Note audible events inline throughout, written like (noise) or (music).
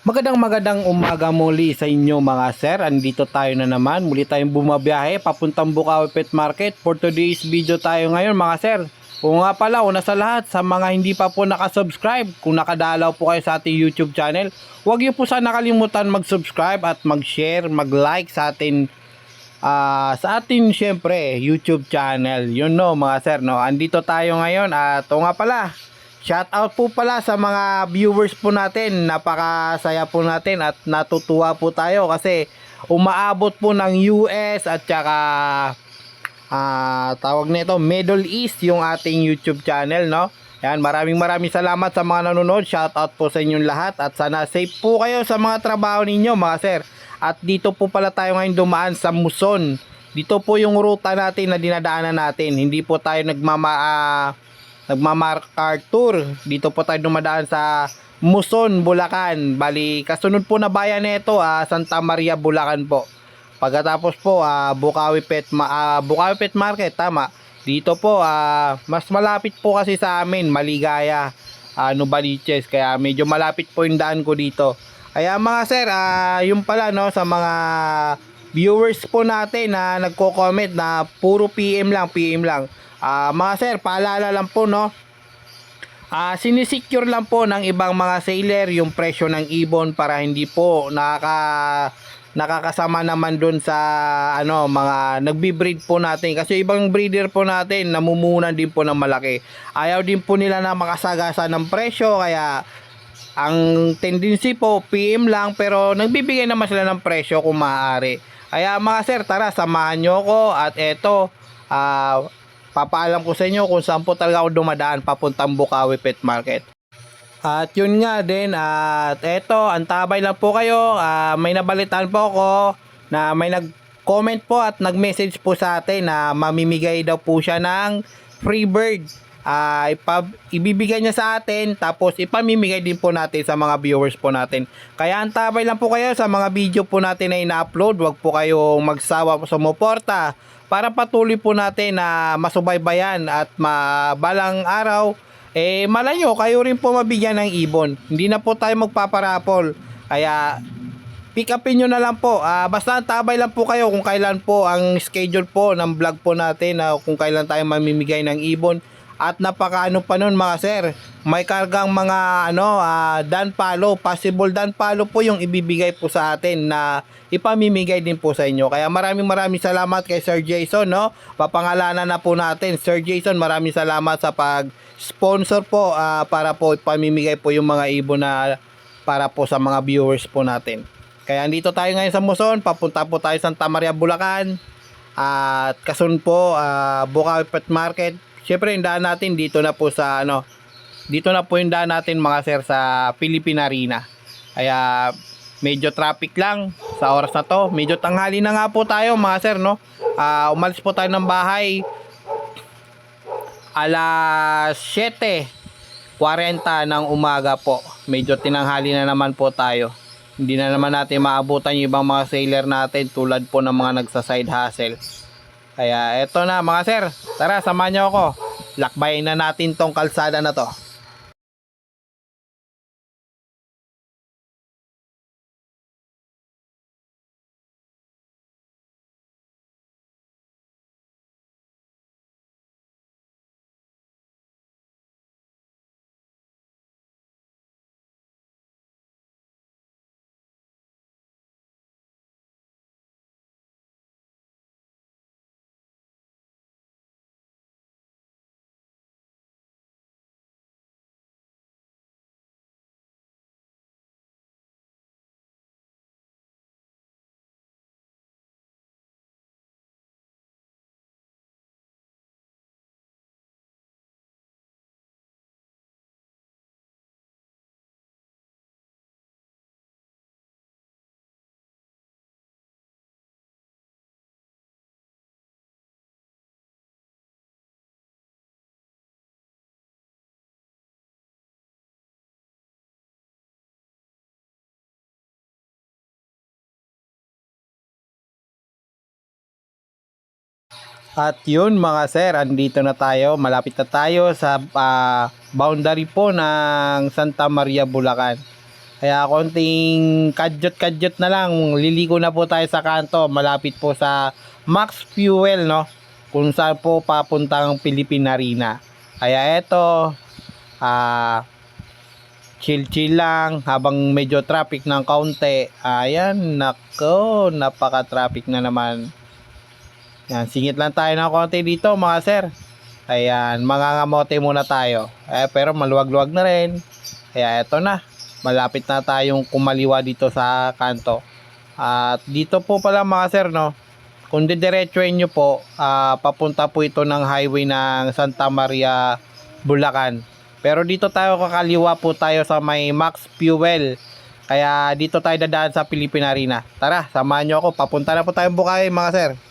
Magandang magandang umaga muli sa inyo mga sir. Andito tayo na naman. Muli tayong bumabiyahe papuntang Bukawi Pet Market. For today's video tayo ngayon mga sir. O nga pala, una sa lahat, sa mga hindi pa po nakasubscribe, kung nakadalaw po kayo sa ating YouTube channel, huwag niyo po sana nakalimutan mag-subscribe at mag-share, mag-like sa ating ah sa ating syempre YouTube channel. Yun no mga sir no. Andito tayo ngayon at o nga pala. Shout out po pala sa mga viewers po natin. Napakasaya po natin at natutuwa po tayo kasi umaabot po ng US at saka ah tawag nito Middle East yung ating YouTube channel no. Yan, maraming maraming salamat sa mga nanonood. Shout out po sa inyong lahat at sana safe po kayo sa mga trabaho ninyo mga sir. At dito po pala tayo ngayon dumaan sa Muson. Dito po yung ruta natin na dinadaanan natin. Hindi po tayo nagmama ah, nagmama-tour. Dito po tayo dumadaan sa Muson, Bulacan. Bali, kasunod po na bayan nito, ah, Santa Maria, Bulacan po. Pagkatapos po, ah, Bukawi Pet Ma- ah, Bukawi Pet Market, tama. Dito po, ah, mas malapit po kasi sa amin, Maligaya, ah, Novaliches. Kaya medyo malapit po yung daan ko dito. Kaya mga sir, ah, yung pala no, sa mga viewers po natin na nagko-comment na puro PM lang, PM lang. Ah, mga sir, paalala lang po no, Ah, sinisecure lang po ng ibang mga sailor yung presyo ng ibon para hindi po nakaka nakakasama naman doon sa ano mga nagbi-breed po natin kasi ibang breeder po natin namumunan din po ng malaki. Ayaw din po nila na makasagasa ng presyo kaya ang tendency po PM lang pero nagbibigay naman sila ng presyo kung maaari. Kaya mga sir, tara samahan nyo ko at eto ah papaalam ko sa inyo kung saan po talaga ako dumadaan papuntang Bukawi Pet Market. At yun nga din, at eto, antabay lang po kayo. Ah, may nabalitaan po ako na may nag-comment po at nag-message po sa atin na mamimigay daw po siya ng free bird. Ah, ipa- ibibigay niya sa atin tapos ipamimigay din po natin sa mga viewers po natin. Kaya antabay lang po kayo sa mga video po natin na ina-upload. Huwag po kayong magsawa sumuporta para patuloy po natin na masubaybayan at mabalang araw eh malayo kayo rin po mabigyan ng ibon. Hindi na po tayo magpaparapol. Kaya pick upin nyo na lang po. Ah, basta tabay lang po kayo kung kailan po ang schedule po ng vlog po natin na kung kailan tayo mamimigay ng ibon. At napakaano pa nun mga sir, may kargang mga ano, ah, dan palo, possible dan palo po yung ibibigay po sa atin na ipamimigay din po sa inyo. Kaya maraming maraming salamat kay Sir Jason, no? Papangalanan na po natin. Sir Jason, maraming salamat sa pag-sponsor po ah, para po ipamimigay po yung mga ibon na para po sa mga viewers po natin. Kaya andito tayo ngayon sa Muson, papunta po tayo sa Santa Maria, Bulacan. At kasun po, ah, Bukawi Market. Siyempre, yung natin dito na po sa ano, dito na po yung daan natin mga sir sa Philippine Arena. Kaya medyo traffic lang sa oras na to. Medyo tanghali na nga po tayo mga sir, no? Ah, umalis po tayo ng bahay alas 7.40 ng umaga po. Medyo tinanghali na naman po tayo. Hindi na naman natin maabutan yung ibang mga sailor natin tulad po ng mga nagsa-side hustle. Kaya eto na mga sir, tara samahan niyo ako. Lakbayin na natin tong kalsada na to. At yun mga sir, andito na tayo. Malapit na tayo sa ah, boundary po ng Santa Maria, Bulacan. Kaya konting kadyot-kadyot na lang. Liliko na po tayo sa kanto. Malapit po sa Max Fuel, no? Kung saan po papuntang Philippine Arena. Kaya eto, ah, chill-chill lang habang medyo traffic ng kaunti. Ayan, nako, napaka-traffic na naman. Yan, singit lang tayo ng konti dito mga sir. Ayan, mangangamote muna tayo. Eh, pero maluwag-luwag na rin. Kaya eto na, malapit na tayong kumaliwa dito sa kanto. At dito po pala mga sir, no, kung didiretsuin nyo po, ah, papunta po ito ng highway ng Santa Maria, Bulacan. Pero dito tayo kakaliwa po tayo sa may Max Fuel. Kaya dito tayo dadaan sa Philippine Arena. Tara, samahan nyo ako. Papunta na po tayong Bukay mga sir.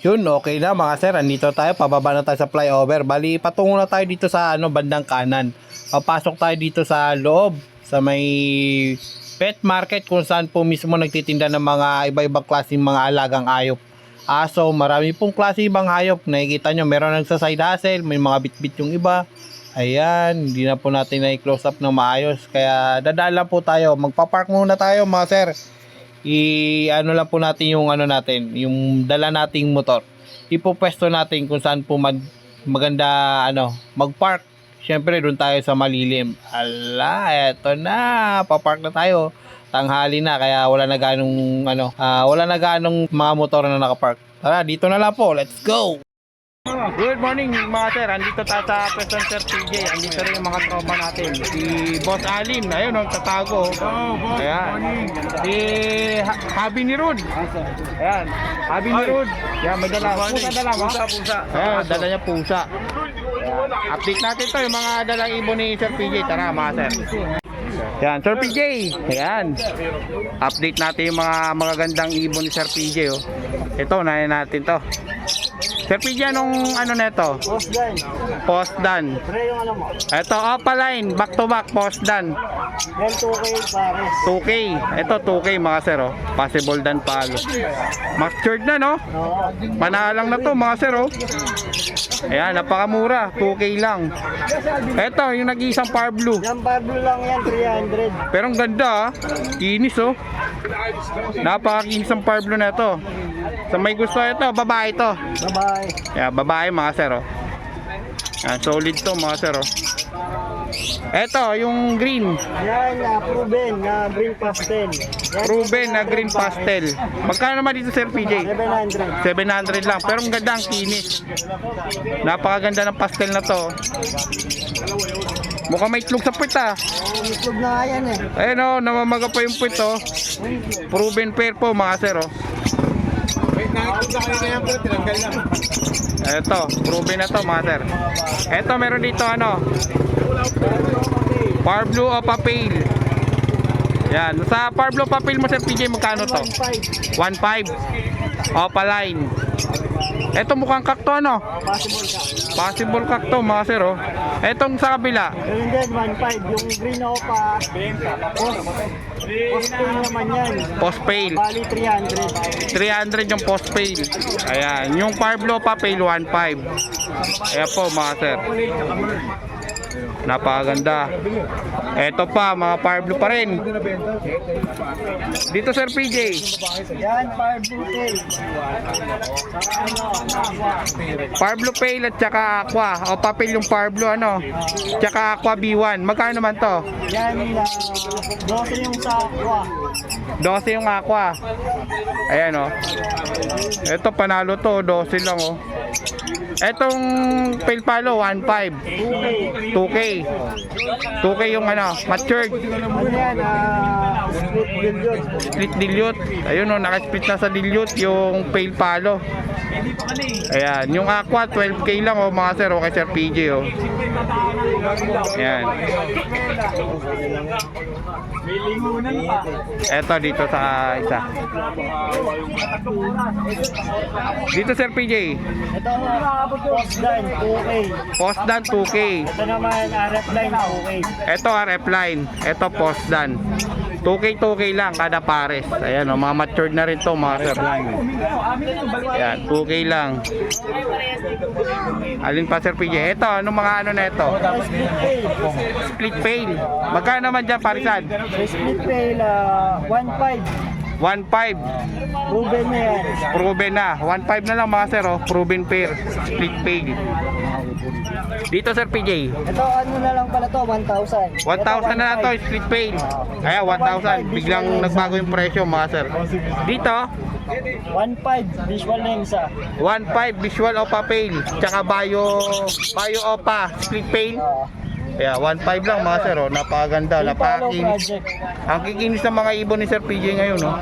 Yun, okay na mga sir. Andito tayo, pababa na tayo sa flyover. Bali, patungo na tayo dito sa ano, bandang kanan. Papasok tayo dito sa loob, sa may pet market kung saan po mismo nagtitinda ng mga iba-ibang klaseng mga alagang ayop. Aso, marami pong klase ibang hayop. Nakikita nyo, meron nagsa side hustle, may mga bit-bit yung iba. Ayan, hindi na po natin na-close up ng maayos. Kaya dadaan po tayo. Magpa-park muna tayo mga sir i ano lang po natin yung ano natin, yung dala nating motor. Ipopwesto natin kung saan po mag, maganda ano, mag-park. Syempre doon tayo sa malilim. Ala, eto na, papark na tayo. Tanghali na kaya wala na ganong ano, ah, wala na ganong mga motor na nakapark. Tara, dito na lang po. Let's go. Good morning mga sir, andito tayo sa President Sir TJ Andito rin yung mga tropa natin. Si Boss Alin, ayun o, tatago. Oh, boss, Ayan. morning. Si ha- Habi ni Rud Ayan, Habi ni Ay. Rud Yan, may dala, pusa dala mo Pusa, pusa. Ayan, dala niya pusa. Ayan. Update natin to yung mga dalang ibon ni Sir PJ Tara mga sir. Yan, Sir PJ Ayan. Update natin yung mga magagandang ibon ni Sir PJ oh. Ito, unahin natin to Sir PJ, anong ano neto? Boss Dan, Post done. pre yung ano mo? Ito, Opaline, back to back, post done. Then 2K pares. 2K. Ito, 2K mga sir, oh. Possible done palo. Matured na, no? Oo. Panalang na to, mga sir, oh. Ayan, napakamura. 2K lang. Ito, yung nag-iisang par blue. Yan Pablo lang yan, 300. Pero ang ganda, ah. Kinis, oh. Napakakinis ang par blue na ito. Sa may gusto ito, babae ito. Bye-bye. Yeah, babae mga sir, oh. Yan, solid to mga sir, oh. Ito, yung green. Yan, na proven na green pastel. Yan, Proven na green 700 pastel. Magkano naman dito Sir PJ? 700. 700 lang. Pero ang ganda ang kinis. Napakaganda ng pastel na to. Mukhang may itlog sa puwit ah. Oh, itlog na yan eh. Ayun oh, namamaga pa yung puwit oh. Proven pair po mga sir oh. Nakikita kayo kaya pero tinanggal na. Ito, proven na to mga. Ito meron dito ano. Power blue o papel. Yan, sa power blue papel mo sir PJ magkano to? 1.5. 1.5. O paline. Ito mukhang kakto ano? Possible kakto. Kakto mga sir oh. Etong sa kabila. Green 1.5 yung green opa. 20. Post-fail naman yan. Post-fail. Bali, 300. 300 yung post-fail. Ayan. Yung Parblo pa, fail 1.5. Ayan po mga sir. Napakaganda. Eto pa, mga Parblo pa rin. Dito sir PJ. Yan, fire blue tail. Parblo pail at saka aqua. O papel yung Parblo ano. Tsaka aqua B1. Magkano naman to? Yan, uh, 12 yung sa aqua. 12 yung aqua. Ayan o. Ito panalo to, 12 lang o. Etong pail palo 1.5. 2K. 2K yung ano, matured. Split dilute. Ayun o, naka-split na sa dilute yung pail palo. Ayan, yung aqua 12K lang o mga sir, o kay Sir PJ o. Ayan. Eto dito sa isa. Dito Sir PJ, Ito, post line, 2K. post dan 2K. Ito naman, RF line, 2K. Ito RF line, ito post dan. 2K 2K lang kada pares. Ayan o, mga matured na rin to mga sir. Ayan, 2K lang. Alin pa Sir PJ? Ito, anong mga ano na ito? Split pail. Magkano naman dyan parisan? Sa split ah, 1.5. 1.5. Proven na yan. Proven na. 1.5 na lang mga sir oh. Proven pair. Split pail. Dito Sir PJ. Ito, ano na lang pala to, 1,000. 1,000 na lang to, split pail. Kaya 1,000. Biglang nagbago yung presyo mga sir. Dito, 1.5, visual na yung isa. 1.5 visual opa pail. Tsaka bio, bio opa split pail. Kaya 1.5 lang mga sir. Oh. Napakakinis. project. Ang kikinis ng mga ibon ni Sir PJ ngayon. No?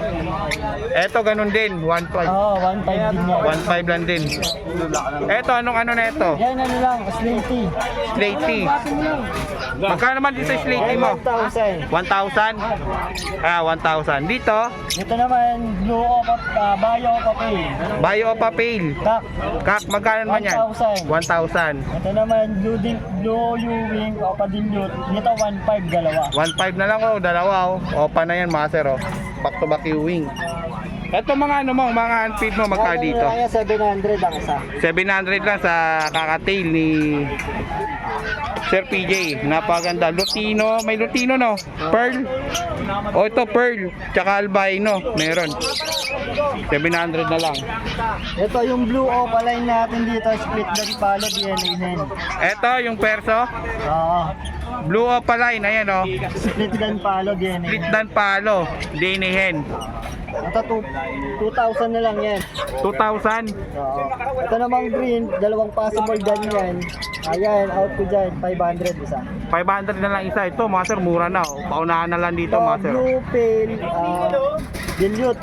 Eto ganun din. 1.5. Oo, 1.5 din yan. 1.5 lang din. Eto, anong ano na ito? Yan ano lang, slinky. Slaty. Magkano naman dito slaty Yan, mo? 1,000. 1,000? Ah, 1,000. Dito, Ito naman, blue opa, uh, bio opa pay. Bio Opa Pail. Kak. Kak, magkano naman yan? 1,000. 1,000. Ito naman, blue, din, blue U-wing, opa dilute. Dito 1.5, dalawa. 1.5 na lang oh, dalawa oh. Opa na yan, mga sir oh. Back to back yung wing. Ito mga ano mo, mga unfeed mo, magka dito? na yan, 700 ang isa. 700 lang sa kakatail ni Sir PJ. Napaganda. Lutino, may Lutino no? Pearl. O ito Pearl, tsaka albino, meron. 700 na lang. Ito yung blue opa line natin dito, split dan palo, DNA hen. Ito yung perso, Oo, blue opaline, ayan oh. split dan palo, DNA Split hen. dan palo, dinihen. Ito, two- 2,000 na lang yan. 2,000. Oo. Ito namang green, dalawang possible dan yan. Ayan, out ko dyan, 500 isa. 500 na lang isa. Ito mga sir, mura na oh. Paunahan na lang dito Ito, mga sir. blue pale, uh, dilute.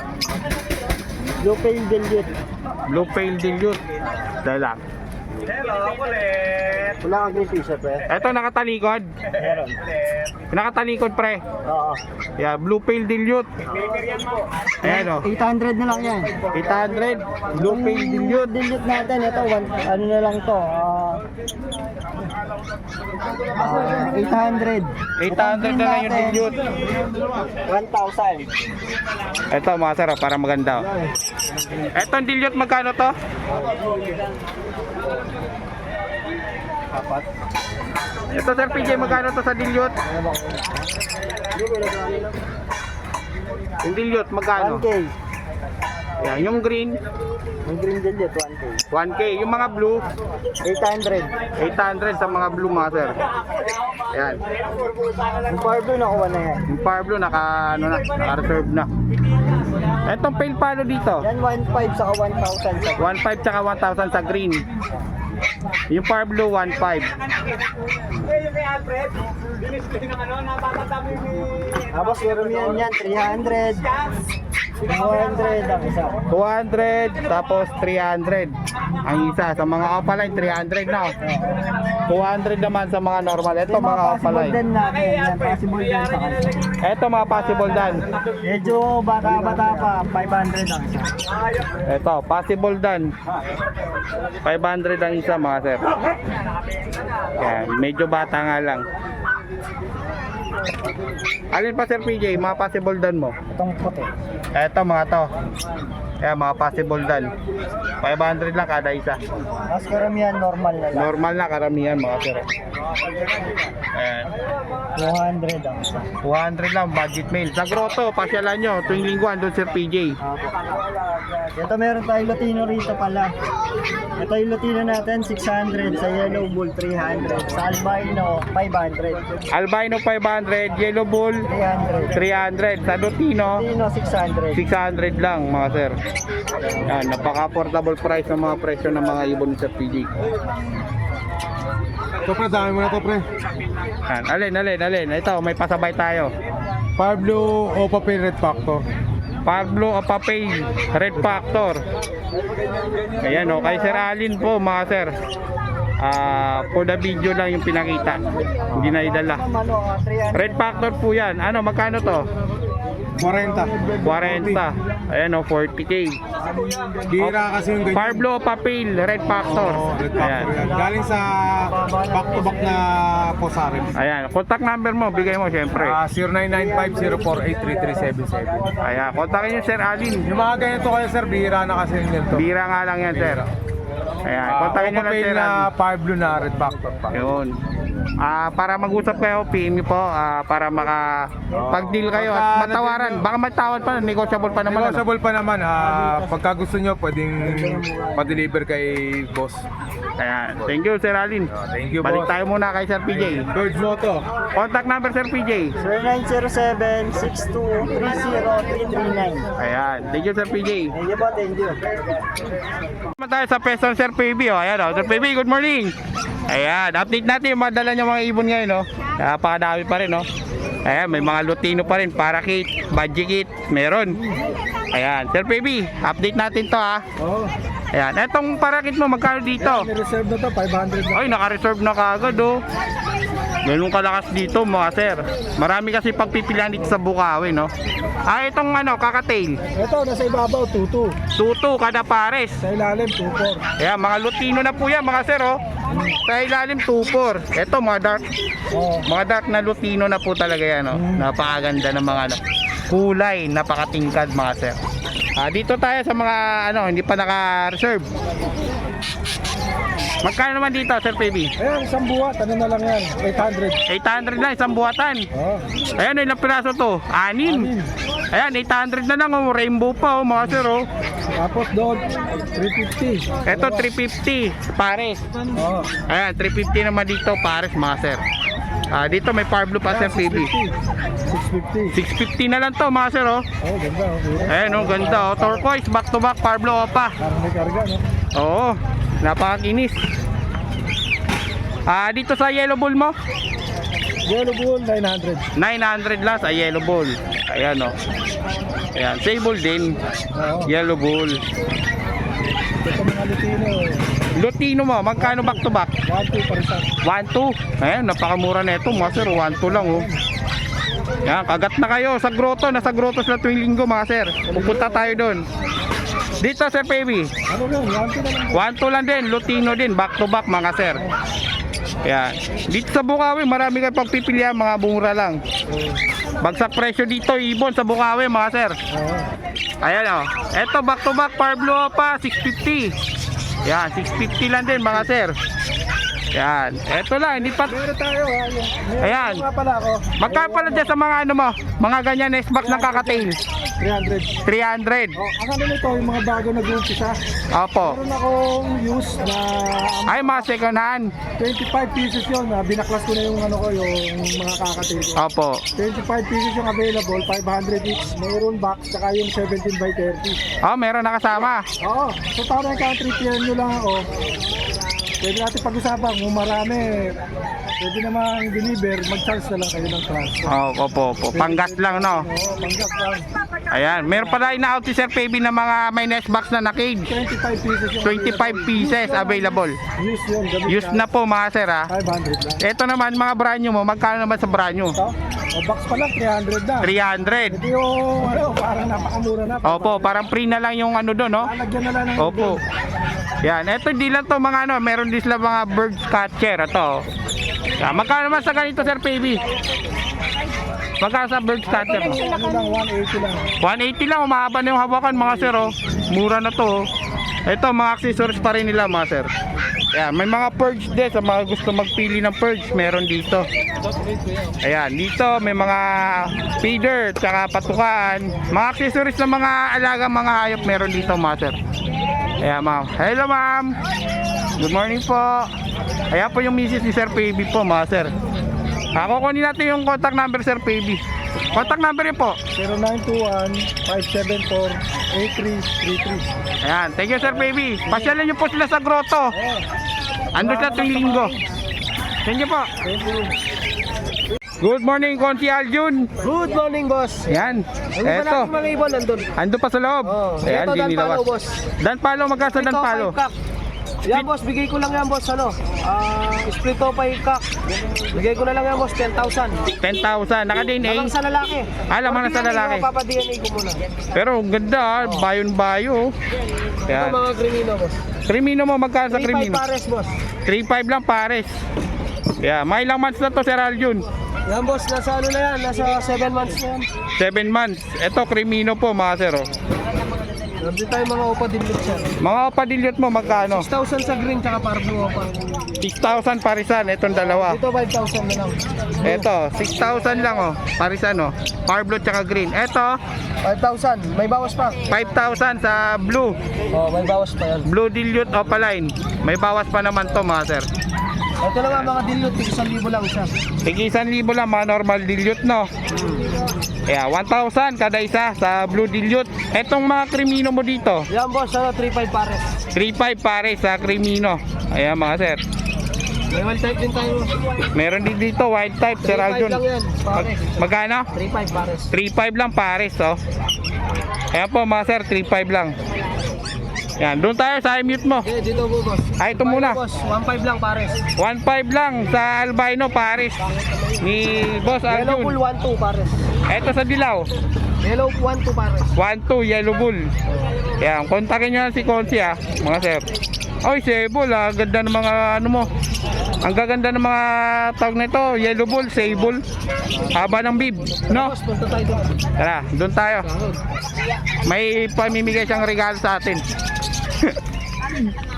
Blue pale dilute. Blue pale dilute. Dala. Wala kang green t-shirt, eh? Ito nakatalikod. Meron. Nakatalikod pre. Oo. Yeah, blue pale dilute. Ayan oh. 800 na lang yan. 800. Blue pale dilute. dilute natin, ito, one, ano na lang to, ah, ah, 800. 800 na lang yung dilute. 1,000. Ito mga sir, oh, para maganda. oh. Etong dilute magkano to? Apat. Ito sir PJ, magkano to sa dilute? Yung dilute magkano? 1K. Yan, yung green, Yung green dilute, 1K. 1K. Yung mga blue, 800. 800 sa mga blue mga sir. Yan. Yung power blue, nakuha na yan. Yung power blue naka ano na, naka-reserve na. Etong pale palo dito. Yan, 1,500 saka 1,000 sa 1.5 tsaka 1,000 sa green. Yung power blue 1.5. Tapos meron yan yan, 300. 200 ang isa. 200 tapos 300 ang isa sa mga opaline 300 na 200 naman sa mga normal. Ito mga possible opaline din natin. Yan, possible din sa kanila. ito mga possible dan Medyo bata-bata pa, 500 ang isa. ito possible dan 500 ang isa mga sir. Yan medyo bata nga lang alin pa sir PJ mga possible dan mo Itong puti. ito mga to Ayan, mga possible dan 500 lang kada isa Tapos karamihan normal na lang. normal na karamihan mga sir Ayan. 200 ang isa. 200 lang budget meal. Sa grotto, pasyalan nyo. Tuwing lingguan doon Sir PJ. Apo. Ito meron tayong Latino rito pala. Ito yung Latino natin, 600. Sa Yellow Bull, 300. Sa Albino, 500. Albino 500, Yellow Bull 300. 300. Sa Lutino, Latino, 600. 600 lang mga sir. Yan, napaka-affordable price ng mga presyo ng mga ibon Sir PJ. Ito pre, dami mo na to pre. Yan, alin, alin, alin. Ito, may pasabay tayo. Pablo Opa Pin Red Factor. Pablo Opapay, Red Factor. Ayan o, kay Sir Alin po mga sir. Ah, for the video lang yung pinakita. Hindi na idala. 300. Red Factor po yan. Ano, magkano to? 40. 40. Ayan o, 40k. Bira kasi yung ganyan. Pablo Papel, Red Factor. Oo, Red Factor Ayan. yan. Galing sa back to back na Posarin. Ayan, contact number mo, bigay mo syempre. Ah, 0995-048-3377. Ayan, kontakin niyo Sir Alin. Yung mga ganito kayo sir, bira na kasi yung ganito. Bira nga lang yan, sir. Ayan, Ah, kontakin niyo Opa lang Sir na Alin. Pablo na Red Factor pa. Yun. Ah, para mag-usap kayo, PM niyo po ah, para maka pag-deal kayo at matawaran. Baka matawad pa, negotiable pa naman. ano? Negotiable pa naman. Ah, pagka gusto nyo, pwedeng pa-deliver kay boss. Ayan. Thank you, Sir Alin. Ah, thank you, Balik boss. tayo muna kay Sir PJ. Birds mo to. Contact number, Sir PJ. 0907-6230-339. Ayan. Thank you, Sir PJ. Thank you po, thank you. Naman tayo sa ng Sir PB. Oh. Ayan, oh. Sir PB, good morning. Ayan, update natin yung mga dala niya mga ibon ngayon. Oh. Napakadami pa rin. Oh. Ayan, may mga Lutino pa rin. Parakit, Budget meron. Ayan, Sir PB, update natin to ha. Oh, Ayan, etong parakit mo, magkano dito? reserve na to, 500 Ay, naka-reserve na kagad oh. Ganun kalakas dito mga sir. Marami kasi pagpipilian dito sa Bukawi, no? Ah, itong ano, kakatail. Ito, nasa ibabaw, 22. Tutu kada pares. Sa ilalim, 24. Ayan, mga Lutino na po yan, mga sir, oh. Sa ilalim, 2-4. Ito, mga dark, Oh. mga dark na Lutino na po talaga yan, oh. Napakaganda ng mga ano, kulay, napakatingkad, mga sir. Ah, dito tayo sa mga, ano, hindi pa naka-reserve. Magkano naman dito, Sir PB? Ayan, isang buwat, ano na lang yan, 800. 800 lang, isang buwatan. Oh. Ayan, ilang piraso to? Anim. Ayan, 800 na lang, oh. rainbow pa, oh, mga sir, oh. Tapos doon, 350. Ito, 350, pares. Oh. Ayan, 350 naman dito, pares, mga sir. Ah, dito may Pablo pa, Sir PB. 650. 650 na lang to, mga sir, oh. Oh, ganda. Oh. Ayan, oh, ganda, oh. Turquoise, back to back, Pablo Opa. Parang may karga, no? Oo, napakakinis. Ah, dito sa yellow bull mo? Yellow Bull, 900. 900 lang sa yellow bull. Ayan, oh. Ayan, sable din. Oo. Yellow bull. Ito mga Lutino, Lutino mo, magkano back to back? 1-2 pa rin sa 1-2. Ayan, napakamura na ito, mga sir. 1-2 lang, oh. Yan, kagat na kayo sa grotto. Nasa grotto sila tuwing linggo, mga sir. Pupunta tayo doon. Dito, Sir Baby. Ano lang, 1-2 na lang. 1-2 lang din. Lutino din. Back to back, mga sir. Yan. Dito sa Bukawi, marami kayong pagpipilian, mga mura lang. Bagsak presyo dito, ibon sa Bukawi, mga sir. Ayan o. Ito back to back Parblo pa 650. Yan, 650 lang din mga sir. Yan. Ito lang, hindi pa Meron tayo, ha? May, Ayan. Nga pala ako. Magkano pala dyan sa mga ano mo? Mga ganyan na box ng kakatail. 300. 300. Oh, ang ano nito, yung mga bago nag-uumpisa. Opo. Meron akong use na um, Ay, mga second hand. 25 pieces yun. ah, binaklas ko na yung ano ko, yung mga kakatil ko. Opo. 25 pieces yung available, 500 each. Mayroon box, tsaka yung 17 by 30. Oh, meron nakasama. Oo, so para yung country tier nyo lang ako, pwede natin pag-usapan kung marami, pwede namang deliver, mag-charge na lang kayo ng transport. Oh, opo, opo. Panggas lang, no? Oo, panggas lang. Ayan. Meron pala ina-out si Sir Baby na mga may nest box na na-cage. 25 pieces yung 25 pieces available. Use yun, gamit Use na po mga sir ha. 500 lang. Ito naman mga brand new mo, magkano naman sa brand new? Ito, o box pa lang, 300 na. 300. Ito yung, ano, parang napakamura na. Opo, parang free na lang yung ano doon, no? Lalagyan na lang ng Opo. Yan, ito di lang to mga ano, meron din sila mga bird catcher ito. Yan, magkano naman sa ganito Sir Baby? Magkano sa bird catcher mo? Ano lang, 180 lang. 180 lang, umahaba na yung hawakan mga sir oh. Mura na to oh. Ito mga accessories pa rin nila mga sir. Ayan, may mga purge din sa mga gusto magpili ng purge, meron dito. Ayan, dito may mga feeder, tsaka patukaan. Mga accessories ng mga alaga mga hayop meron dito mga sir. Ayan ma'am. Hello ma'am. Good morning po. Ayan po yung misis ni Sir PB po mga sir. Ako kunin natin yung contact number Sir PB. Contact number yun po. 0921-574-8333. Ayan, thank you Sir Baby. Pasyalan niyo po sila sa grotto. Ando sa tuwing linggo. Thank you po. Thank you. Good morning, Konsi Aljun. Good morning, boss. Ayan, Ano ba eto. natin mga ibon nandun? Ando pa sa loob. Oh, Ayan, ito, Dan. Palo, boss. Dan Palo, magkasa Dan Palo. cock. Yan, boss. Bigay ko lang yan, boss. Ano? Ah, split to pay cock. Bigay ko na lang yan, boss. 10,000. 10,000. Naka-DNA. Lamang sa lalaki. Ah, lamang na sa Pag-DNA, lalaki. Mapapa-DNA ko muna. Pero ang ganda, ah. bayon-bayo. Ito Ayan. mga Grimino, boss. Krimino mo, magkano sa 3,500 Krimino? pares, boss. 3,500 lang pares. Yeah, may ilang months na to, Sir Aljun? Yan, boss. Nasa ano na yan? Nasa 7 months na yan. 7 months. Ito, Krimino po, mga sir. oh. Nandun tayo mga upa din sir. Mga padilyot mo, magkano? 6,000 sa green, tsaka parblue upa. 6,000 parisan, itong dalawa. Dito 5,000 na lang. Ito, 6,000 lang oh. Parisan oh. Power blue tsaka green. Ito, 5,000. May bawas pa. 5,000 sa blue. Oh, may bawas pa yan. Blue dilute opaline. May bawas pa naman to mga sir. Ito na nga mga dilute, 1,000 lang siya. Tig 1,000 lang mga normal dilute no. Yeah, 1,000 kada isa sa blue dilute. Etong mga krimino mo dito, Yan boss, ano, 3,500 pares. 3,500 pare sa krimino. Ayan mga sir. May one type din tayo. Meron din dito wild type sir 3,500 Aljun. lang yan, Mag- pares. magkano? 3,500 pares. 3.5 lang pares, oh. Ayan po mga sir, 3.5 lang. Yan, doon tayo sa mute mo. Okay, dito po boss. Ah, ito muna. Boss, 1,500 lang pares. 1.5 lang sa albino pares ni Boss Yellow bull, Arjun. 1,200 pares. Ito sa dilaw, Yellow 1,200 pares. 1.2 yellow bull. Yan, kontakin nyo lang si Consi ah, mga sir. Oy, sable ah, ganda ng mga ano mo. Ang gaganda ng mga tawag nito, yellow bull, sable. Haba ng bib, no? Tara, doon tayo. May pamimigay siyang regalo sa atin. (laughs)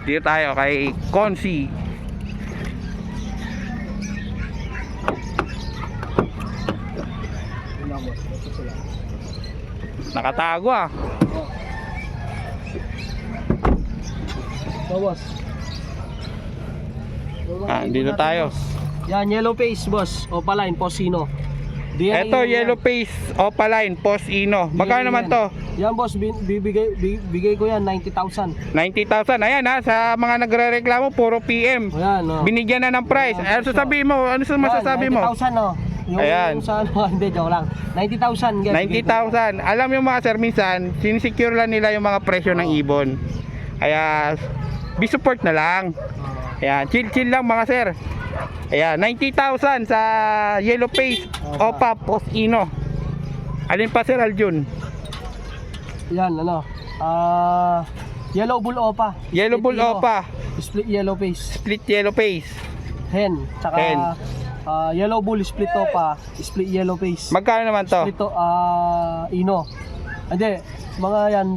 Dito tayo kay Consi. Nakatago ah. Boss. Ah, dito tayo. Yan, yellow face, boss. Opaline, Posino. DNA Ito, yan. yellow face, opaline, post ino. Magkano naman yan. to? Yan, boss. bi- Bibigay, bi- bigay ko yan, 90,000. 90,000. Ayan ha, sa mga nagre-reklamo, puro PM. O yan, oh. Binigyan na ng price. Ano sasabihin mo? Ano sa masasabi mo? 90,000 no. Yung, Ayan. yung sa ano, (laughs) hindi, joke lang. 90,000. guys. 90,000. Alam yung mga sir, minsan, sinisecure lang nila yung mga presyo ng ibon. Kaya, be support na lang. Ayan, chill-chill lang mga sir. Ayan, 90,000 sa yellow face, opa, post ino. Alin pa sir, Aljun? Yan, ano. Ah, yellow bull opa. Yellow Split bull yellow. opa, Split yellow face. split yellow face. Hen. Tsaka, Hen. ah, yellow bull split opa. Split yellow face. Magkano naman to? Split to, ah, ino. Hindi, mga yan,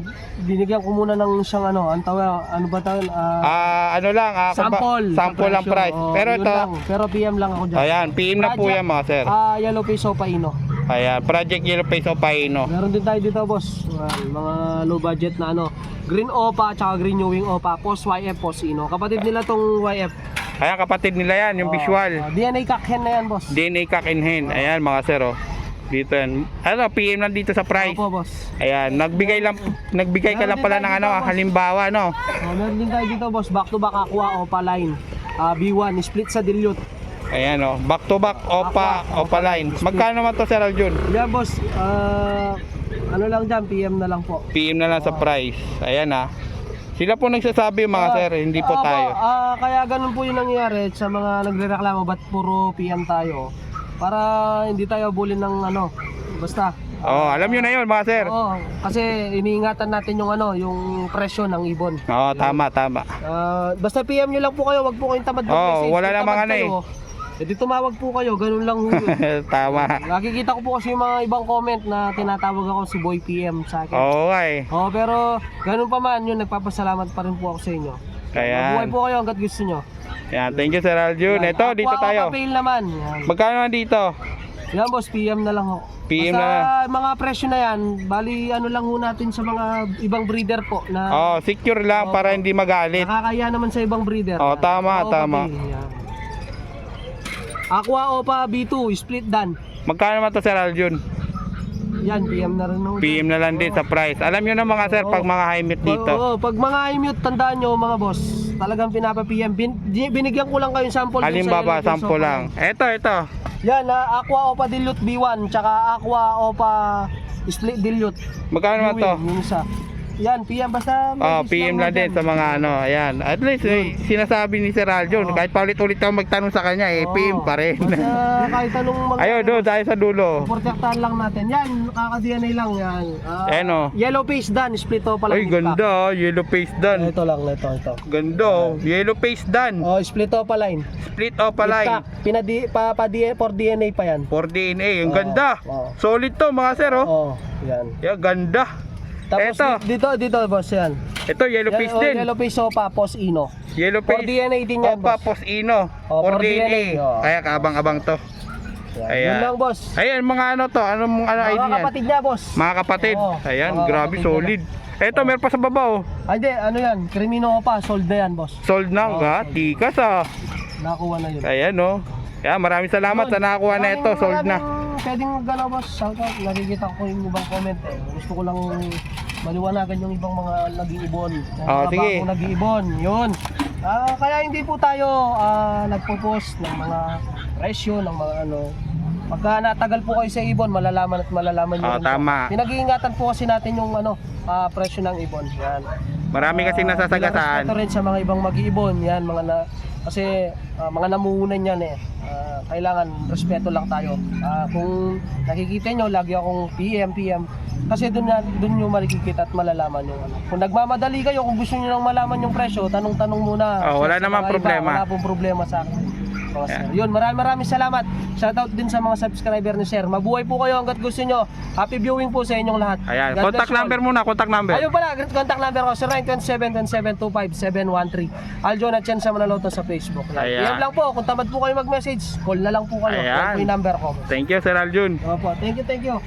binigyan ko muna ng siyang ano, ang tawa, ano ba tawag? Ah, Ah, ano lang, ah, sample. sample lang presyo. price. Oo, Pero ito, lang. Pero PM lang ako dyan. ayan, PM na po yan mga sir. Ah, yellow face opa ino. Ayan, Project Yellow Face opa ino. Meron din tayo dito, boss. Ayan, mga low budget na ano. Green Opa at saka Green New Wing Opa. Post YF, Post Ino. Kapatid nila tong YF. Ayan, kapatid nila yan, yung Oh, visual. oh, DNA kakhen na yan, boss. DNA cock hen. Ayan mga sir oh. Dito yan. Ano, PM lang dito sa price. Opo, boss. Ayan, nagbigay lang nagbigay ka lang pala ng ano, halimbawa no. Oh, meron din tayo dito, boss. Back to back Aqua Opaline. Ah, B1, split sa dilute. Ayan oh, back to back opa opa line. Magkano naman to Sir Aljun? Yan, boss. Ah, ano lang dyan, PM na lang po. PM na lang sa price. Ayan ah. Sila po nagsasabi mga Ah, sir, hindi po ah, tayo. ah, kaya ganun po yung nangyayari sa mga nagrereklamo ba't puro PM tayo. Para hindi tayo bulin ng ano. Basta. Oh, alam niyo na 'yon mga sir. Oo, kasi iniingatan natin yung ano, yung presyo ng ibon. Oo, tama, tama. Ah, basta PM nyo lang po kayo, wag po kayong tamad Oo, mag-message. wala Kung namang tamad ano eh. kayo, Edi tumawag po kayo, ganun lang ho yun. (laughs) tama. Nakikita ko po kasi yung mga ibang comment na tinatawag ako si Boy PM sa akin. Oo, okay. Oo, pero ganun pa man yun, nagpapasalamat pa rin po ako sa inyo. Mabuhay Ayan. po kayo hanggat gusto nyo. Ayan, thank you Sir Aljun. Yan. Ito, dito Aqua tayo. Papail naman. Yan. Magkano naman dito? Yan boss, PM na lang ho. PM Basta na mga presyo na yan, bali ano lang ho natin sa mga ibang breeder po na Oh, secure lang para hindi magalit. nakakaya naman sa ibang breeder. Oh, Yan. tama, Aqua tama. Yan. Aqua Opa B2, split dan. Magkano naman to Sir Aljun? Yan, PM na rin ho. PM na lang din sa price. Alam niyo na mga sir, pag mga high meat dito. Oo, pag mga i-mute, tandaan nyo mga boss, talagang pinapa-PM. Bin, binigyan ko lang kayong sample. Halimbawa, sample lang. Ito, ito. Yan, na Aqua Opa Dilute B1, tsaka Aqua Opa Split Dilute. Magkano naman to? Yung isa. Yan, PM basta. Oh, message PM lang din sa mga ano, ayan. At least eh, sinasabi ni Sir Aljun, Oo. kahit paulit-ulit ako magtanong sa kanya, eh, Oo. PM pa rin. Basta kahit anong mag... Ayun, doon, tayo sa dulo. Protektahan lang natin. Yan, kaka-DNA lang yan. Ah, Ayan, oh. Yellow face dan, split to pala. Ay, ganda, oh, yellow face dan. Ito lang, ito, ito. Ganda, oh, yellow face dan. Oh, split to pa line. Split off a line. Pinadi, pa, pa, D- for DNA pa yan. For DNA, ang Oo, ganda. oo. Solid to mga sir, oh. Oh, yan. Yeah, ganda. Tapos Eto. di- dito, dito boss yan. Ito, yellow Yan, face oh, din. Yellow face sopa, pos ino. Yellow For face. DNA din yan, Opa, boss. pos ino. Oh, for DNA. DNA, oh. Kaya kaabang-abang to. Yan. Ayan. Yun lang boss. Ayan, mga ano to, anong ano ID Mga niyan? kapatid niya boss. Mga kapatid. Oo, Ayan, mga grabe, kapatid solid. Eto, meron pa sa baba, oh. Ay, di, ano yan? Crimino pa, sold na yan boss. Sold na, Oo, ha? sold. Tikas, ah. Nakuha na yun. Ayan, oh. Ayan, maraming salamat sa nakakuha na ito. Sold na. maraming Pwedeng gano'n boss. Shout out. Nakikita ko yung ibang comment eh. Gusto ko lang maliwanagan yung ibang mga nag-iibon. Oh, mga sige. bagong nag-iibon. Yun. Ah, kaya hindi po tayo ah, nagpo-post ng mga presyo, ng mga ano. Pagka natagal po kayo sa ibon, malalaman at malalaman nyo. Oh, rin tama. Pinag-iingatan po kasi natin yung ano, ah, presyo ng ibon. Yan. Marami kasing Ah, nasasagasaan. bilang respeto rin sa mga ibang mag-iibon, yan mga na kasi ah, mga namuhunan yan eh. Ah, kailangan respeto lang tayo. Ah, kung nakikita nyo lagi akong PM PM kasi doon na doon nyo makikita at malalaman yung ano. Kung nagmamadali kayo kung gusto niyo lang malaman yung presyo, tanong-tanong muna. Oh, wala namang mga iba, problema. Wala pong problema sa akin. Oh, sir. Yun, maraming maraming salamat. Shoutout din sa mga subscriber ni Sir. Mabuhay po kayo hanggat gusto nyo. Happy viewing po sa inyong lahat. Ayan, God contact bless you all. number muna, contact number. Ayun pala, contact number ko 0927-2725-713 Aljon at Chen sa Manaloto sa Facebook Yan. Ayan. PM lang po, kung tamad po kayo mag-message Call na lang po kayo, Ayan. yan po yung number ko Thank you, Sir Aljun. Opo, thank you, thank you